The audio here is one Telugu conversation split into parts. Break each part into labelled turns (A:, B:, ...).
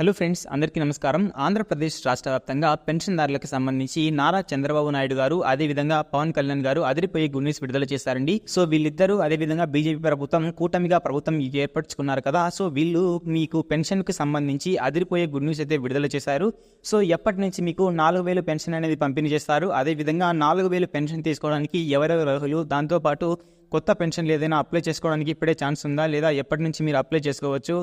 A: హలో ఫ్రెండ్స్ అందరికీ నమస్కారం. ఆంధ్రప్రదేశ్ రాష్ట్ర వ్యాప్తంగా పెన్షన్దారులకు సంబంధించి నారా చంద్రబాబు నాయుడు గారు అదేవిధంగా పవన్ కళ్యాణ్ గారు అదిరిపోయి గుడ్ న్యూస్ విడుదల చేశారండి. సో వీళ్ళిద్దరూ అదేవిధంగా బీజేపీ ప్రభుత్వం కూటమిగా ప్రభుత్వం ఏర్పరచుకున్నారు కదా. సో వీళ్ళు మీకు పెన్షన్కి సంబంధించి అదిరిపోయే గుడ్ న్యూస్ అయితే విడుదల చేశారు. సో ఎప్పటి నుంచి మీకు నాలుగు వేలు పెన్షన్ అనేది పంపిణీ చేస్తారు? అదేవిధంగా నాలుగు వేలు పెన్షన్ తీసుకోవడానికి ఎవరెవరు అర్హులు? దాంతోపాటు కొత్త పెన్షన్లు ఏదైనా అప్లై చేసుకోవడానికి ఇప్పుడే ఛాన్స్ ఉందా? లేదా ఎప్పటి నుంచి మీరు అప్లై చేసుకోవచ్చు?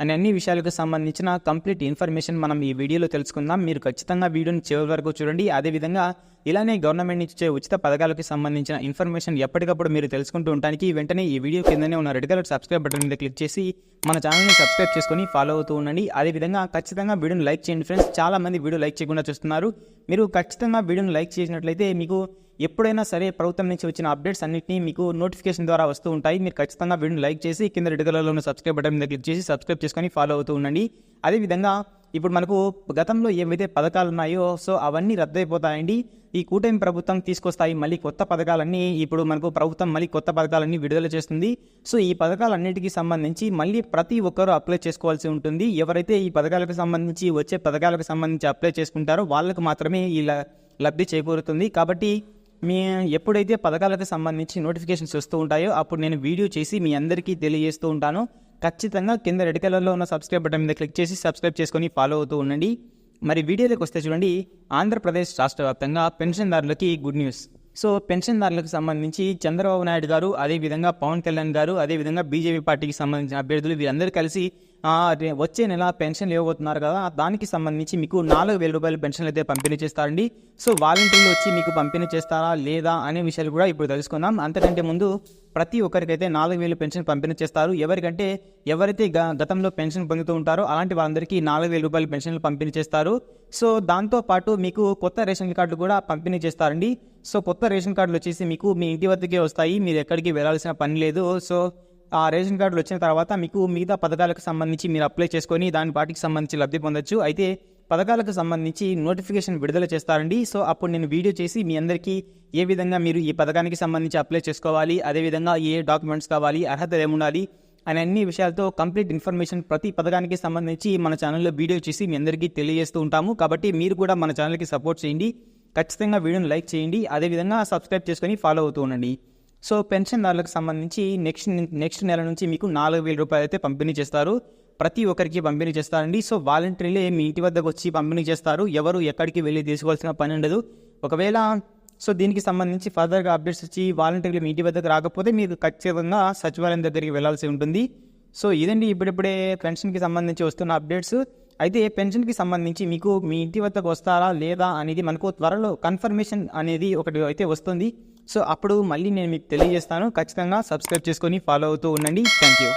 A: అనే అన్ని విషయాలకు సంబంధించిన కంప్లీట్ ఇన్ఫర్మేషన్ మనం ఈ వీడియోలో తెలుసుకుందాం. మీరు ఖచ్చితంగా వీడియోని చివరి వరకు చూడండి. అదేవిధంగా ఇలానే గవర్నమెంట్ నుంచి ఇచ్చే ఉచిత పథకాలకు సంబంధించిన ఇన్ఫర్మేషన్ ఎప్పటికప్పుడు మీరు తెలుసుకుంటూ ఉండడానికి వెంటనే ఈ వీడియో కిందనే ఉన్న రెడ్ కలర్ సబ్స్క్రైబ్ బటన్ మీద క్లిక్ చేసి మన ఛానల్ని సబ్స్క్రైబ్ చేసుకొని ఫాలో అవుతూ ఉండండి. అదేవిధంగా ఖచ్చితంగా వీడియోని లైక్ చేయండి ఫ్రెండ్స్. చాలా మంది వీడియో లైక్ చేయకుండా చూస్తున్నారు. మీరు ఖచ్చితంగా వీడియోని లైక్ చేసినట్లయితే మీకు ఎప్పుడైనా సరే ప్రభుత్వం నుంచి వచ్చిన అప్డేట్స్ అన్నింటినీ మీకు నోటిఫికేషన్ ద్వారా వస్తూ ఉంటాయి. మీరు ఖచ్చితంగా వీడియోని లైక్ చేసి కింద రెడ్ కలర్లో ఉన్న సబ్స్క్రైబ్ బటన్ మీద క్లిక్ చేసి సబ్స్క్రైబ్ చేసుకొని ఫాలో అవుతూ ఉండండి. అదేవిధంగా ఇప్పుడు మనకు గతంలో ఏవైతే పథకాలు ఉన్నాయో సో అవన్నీ రద్దయిపోతాయండి. ఈ కూటమి ప్రభుత్వం తీసుకొస్తాయి మళ్ళీ కొత్త పథకాలన్నీ ఇప్పుడు మనకు ప్రభుత్వం మళ్ళీ కొత్త పథకాలన్నీ విడుదల చేస్తుంది. సో ఈ పథకాలన్నిటికీ సంబంధించి మళ్ళీ ప్రతి ఒక్కరూ అప్లై చేసుకోవాల్సి ఉంటుంది. ఎవరైతే ఈ పథకాలకు సంబంధించి వచ్చే పథకాలకు సంబంధించి అప్లై చేసుకుంటారో వాళ్ళకు మాత్రమే ఈ లబ్ధి చేకూరుతుంది. కాబట్టి మీ ఎప్పుడైతే పథకాలకు సంబంధించి నోటిఫికేషన్స్ వస్తూ ఉంటాయో అప్పుడు నేను వీడియో చేసి మీ అందరికీ తెలియజేస్తూ ఉంటాను. ఖచ్చితంగా కింద రెడ్ కలర్లో ఉన్న సబ్స్క్రైబ్ బటన్ మీద క్లిక్ చేసి సబ్స్క్రైబ్ చేసుకొని ఫాలో అవుతూ ఉండండి. మరి వీడియోలోకి వస్తే చూడండి ఆంధ్రప్రదేశ్ రాష్ట్ర వ్యాప్తంగా పెన్షన్దారులకి గుడ్ న్యూస్. సో పెన్షన్దారులకు సంబంధించి చంద్రబాబు నాయుడు గారు అదేవిధంగా పవన్ కళ్యాణ్ గారు అదేవిధంగా బీజేపీ పార్టీకి సంబంధించిన అభ్యర్థులు వీరందరూ కలిసి వచ్చే నెల పెన్షన్లు ఇవ్వబోతున్నారు కదా దానికి సంబంధించి మీకు నాలుగు వేల రూపాయల పెన్షన్లు అయితే పంపిణీ చేస్తారండి. సో వాలంటీర్లు వచ్చి మీకు పంపిణీ చేస్తారా లేదా అనే విషయాలు కూడా ఇప్పుడు తెలుసుకుందాం. అంతకంటే ముందు ప్రతి ఒక్కరికైతే నాలుగు వేలు పెన్షన్ పంపిణీ చేస్తారు. ఎవరికంటే ఎవరైతే గ- గతంలో పెన్షన్ పొందుతూ ఉంటారో అలాంటి వాళ్ళందరికీ నాలుగు వేల రూపాయల పెన్షన్లు పంపిణీ చేస్తారు. సో దాంతో పాటు మీకు కొత్త రేషన్ కార్డులు కూడా పంపిణీ చేస్తారండి. సో కొత్త రేషన్ కార్డులు వచ్చేసి మీకు మీ ఇంటి వద్దకే వస్తాయి. మీరు ఎక్కడికి వెళ్ళాల్సిన పని లేదు. సో ఆ రేషన్ కార్డులు వచ్చిన తర్వాత మీకు మిగతా పథకాలకు సంబంధించి మీరు అప్లై చేసుకొని దాని వాటికి సంబంధించి లబ్ధి పొందొచ్చు. అయితే పథకాలకు సంబంధించి నోటిఫికేషన్ విడుదల చేస్తారండి. సో అప్పుడు నేను వీడియో చేసి మీ అందరికీ ఏ విధంగా మీరు ఈ పథకానికి సంబంధించి అప్లై చేసుకోవాలి అదేవిధంగా ఏ డాక్యుమెంట్స్ కావాలి అర్హతలు ఏముండాలి అనే అన్ని విషయాలతో కంప్లీట్ ఇన్ఫర్మేషన్ ప్రతి పథకానికి సంబంధించి మన ఛానల్లో వీడియో చేసి మీ అందరికీ తెలియజేస్తూ ఉంటాము. కాబట్టి మీరు కూడా మన ఛానల్కి సపోర్ట్ చేయండి. ఖచ్చితంగా వీడియోని లైక్ చేయండి. అదేవిధంగా సబ్స్క్రైబ్ చేసుకొని ఫాలో అవుతూ ఉండండి. సో పెన్షన్దారులకు సంబంధించి నెక్స్ట్ నెక్స్ట్ నెల నుంచి మీకు నాలుగు వేల రూపాయలు అయితే పంపిణీ చేస్తారు. ప్రతి ఒక్కరికి పంపిణీ చేస్తారండి. సో వాలంటీర్లే మీ ఇంటి వద్దకు వచ్చి పంపిణీ చేస్తారు. ఎవరు ఎక్కడికి వెళ్ళి తీసుకోవాల్సిన పని ఉండదు. ఒకవేళ సో దీనికి సంబంధించి ఫర్దర్గా అప్డేట్స్ వచ్చి వాలంటీర్లు మీ ఇంటి వద్దకు రాకపోతే మీరు ఖచ్చితంగా సచివాలయం దగ్గరికి వెళ్ళాల్సి ఉంటుంది. సో ఇదండి ఇప్పుడిప్పుడే పెన్షన్కి సంబంధించి వస్తున్న అప్డేట్స్. అయితే పెన్షన్కి సంబంధించి మీకు మీ ఇంటి వద్దకు వస్తారా లేదా అనేది మనకు త్వరలో కన్ఫర్మేషన్ అనేది ఒకటి అయితే వస్తుంది. సో అప్పుడు మళ్ళీ నేను మీకు తెలియజేస్తాను. ఖచ్చితంగా సబ్స్క్రైబ్ చేసుకొని ఫాలో అవుతూ ఉండండి. Thank you.